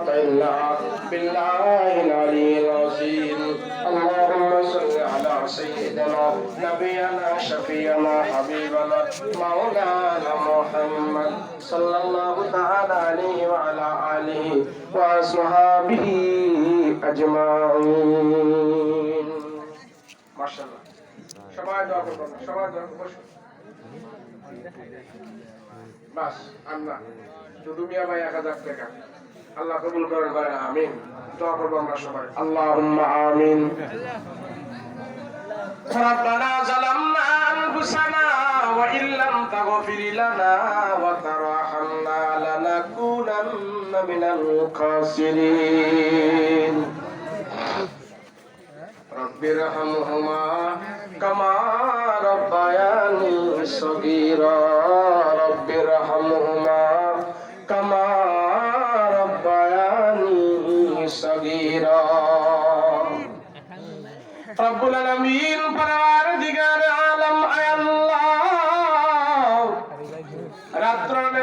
قوة إلا بالله العلي العظيم اللهم صل على سيدنا نبينا شفينا حبيبنا مولانا محمد صلى الله تعالى عليه وعلى آله وأصحابه أجمعين ما شاء الله সবাই দোয়া করবেন সবাই দোয়া করবেন বাস আমরা শুধু মিয়া ভাই এক হাজার টাকা আল্লাহ কবুল করেন বলেন আমিন দোয়া করবো আমরা সবাই আল্লাহ আমিন ربنا ظلمنا أنفسنا وإن لم تغفر لنا وترحمنا لنكونن من الخاسرين رب ارحمهما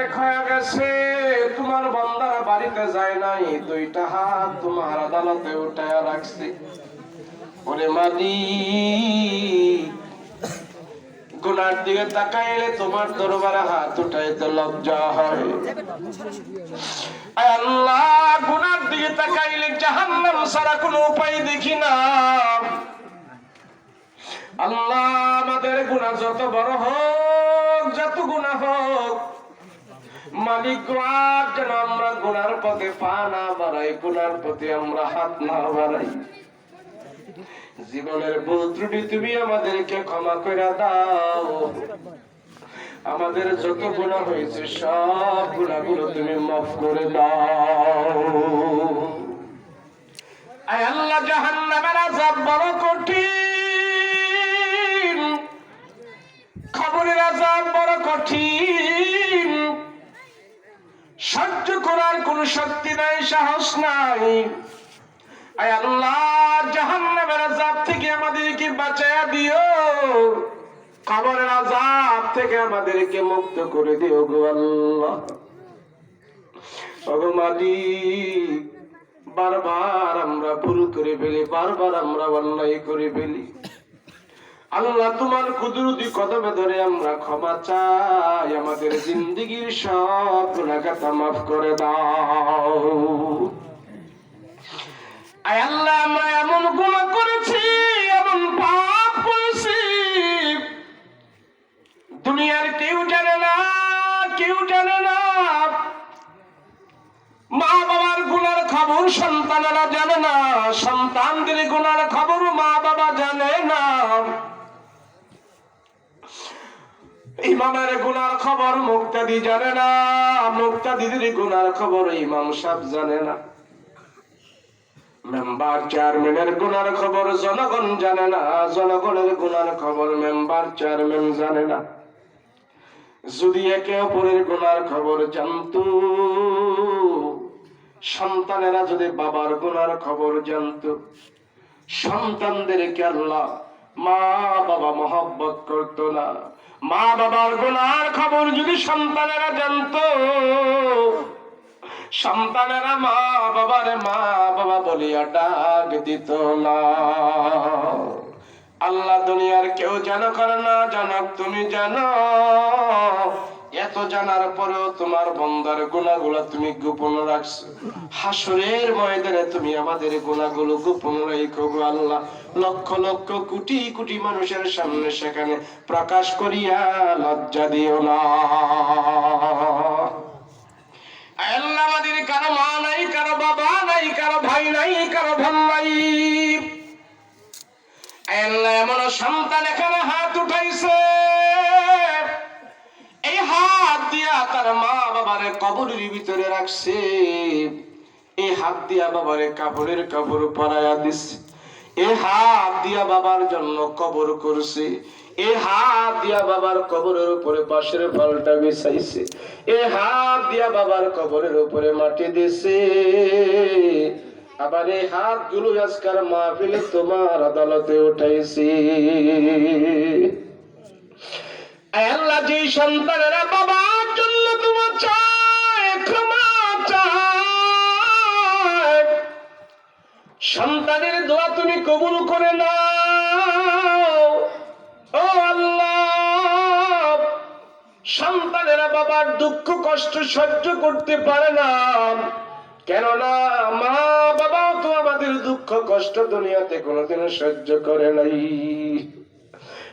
অনেক হয়ে গেছে, তোমার বন্দারা বাড়িতে যায় নাই। দুইটা হাত তোমার আদালতে উঠায় রাখছি। ওরে মাদি গুনার দিকে তাকাইলে তোমার দরবারে হাত উঠাইতে লজ্জা হয়। আল্লাহ, গুনার দিকে তাকাইলে জাহান্নাম ছাড়া কোনো উপায় দেখি না। আল্লাহ আমাদের গুনাহ যত বড় হোক, যত গুনাহ হোক মালিক আমরা পথে পা না বাড়াই পথে আমরা হাত না বাড়াই। জীবনের ভুল ত্রুটি তুমি আমাদেরকে ক্ষমা করে দাও। আমাদের যত গুণা হয়েছে, সব গুণাগুলো তুমি মাফ করে দাও। বড় কঠিন। খবরের আযাব বড় কঠিন। সহ্য করার কোন শক্তি নাই, সাহস নাই। আল্লাহ, জাহান্নামের থেকে আমাদেরকে দিও। কবরের থেকে আমাদেরকে মুক্ত করে দিও গো আল্লাহ। বারবার আমরা ভুল করে ফেলি, বারবার আমরা অন্যায় করে ফেলি। আল্লাহ তোমার কুদরতি কদমে ধরে আমরা ক্ষমা চাই। আমাদের জিন্দগির সব গুণাগাতা মাফ করে দাও। আয় আল্লাহ, আমরা এমন গুণা করেছি, এমন পাপ করেছি। দুনিয়ার কেউ জানে না, কেউ জানে না। মা বাবার গুণার খবর সন্তানেরা জানে না, সন্তানদের গুণার খবর ইমামের গুনার খবর মুক্তাদি জানে না, মুক্তাদিদের গুনার খবর ইমাম সাহেব জানে না। মেম্বার চেয়ারম্যানের গুনার খবর জনগণ জানে না, জনগণের গুনার খবর মেম্বার চেয়ারম্যান জানে না। যদি একে অপরের গুনার খবর জানতো, সন্তানেরা যদি বাবার গুনার খবর জানতো, সন্তানদেরকে আল্লাহ মা বাবা মহব্বত করতো না মা বাবার গোনার খবর যদি সন্তানেরা জানতো, সন্তানেরা মা বাবার মা বাবা বলিয়া ডাক দিত না। আল্লাহ দুনিয়ার কেউ জানো করে না জানক, তুমি জানো এত জানার পরেও তোমার বন্দার গুণাগুলো তুমি গোপন রাখছো। হাসরের ময়দানে তুমি আমাদের গুণাগুলো গোপন রেখো গো আল্লাহ। লক্ষ লক্ষ কোটি কোটি মানুষের সামনে সেখানে প্রকাশ করিয়া লজ্জা দিও না। আল্লাহ আমাদের কারও মা নাই, কারও বাবা নাই, কারও ভাই নাই, কারও বোন বাবারে কবরের ভিতরে রাখছে। এই হাত দিয়া বাবারে কাপড়ের কাপড় পরাইয়া দিচ্ছে এই হাত দিয়া বাবার জন্য কবর করছে। এই হাত দিয়া বাবার কবরের উপরে বাঁশের ফলটা বিছাইছে। এই হাত দিয়া বাবার কবরের উপরে মাটি দিছে। আবার এই হাতগুলো আজকার মাহফিলে তোমার আদালতে উঠাইছি। আল্লাহ যে সন্তানেরা করে নাও। ও আল্লাহ, সন্তানেরা বাবার দুঃখ, কষ্ট সহ্য করতে পারে না। কেননা মা বাবাও তো আমাদের দুঃখ, কষ্ট দুনিয়াতে কোনোদিন সহ্য করে নাই।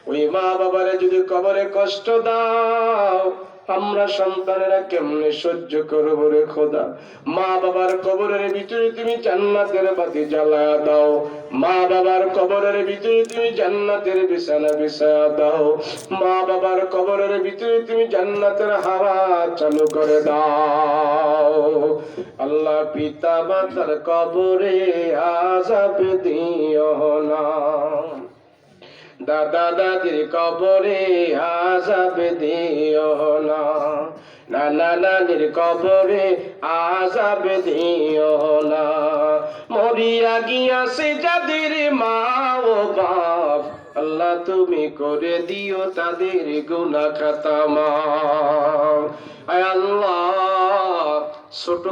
ওই মা বাবারে যদি কবরে কষ্ট দাও আমরা সন্তানেরা কেমনে সহ্য করব রে খোদা? মা বাবার কবরের ভিতরে তুমি জান্নাতের বাতি জ্বালা দাও। মা বাবার কবরের ভিতরে তুমি জান্নাতের বিছানা বিছায়া দাও। মা বাবার কবরের ভিতরে তুমি জান্নাতের হাওয়া চালু করে দাও। আল্লাহ পিতা মাতার কবরে আজাব দিও না। দাদা দাদির কবরে আজাব দিও না। নানা নানির কবরে আজাব দিও না। মরিয়া গিয়াছে যাদের মা ও বাপ। আল্লাহ তুমি করে দিও তাদের গুনা খাতা মা আল্লাহ, ছোট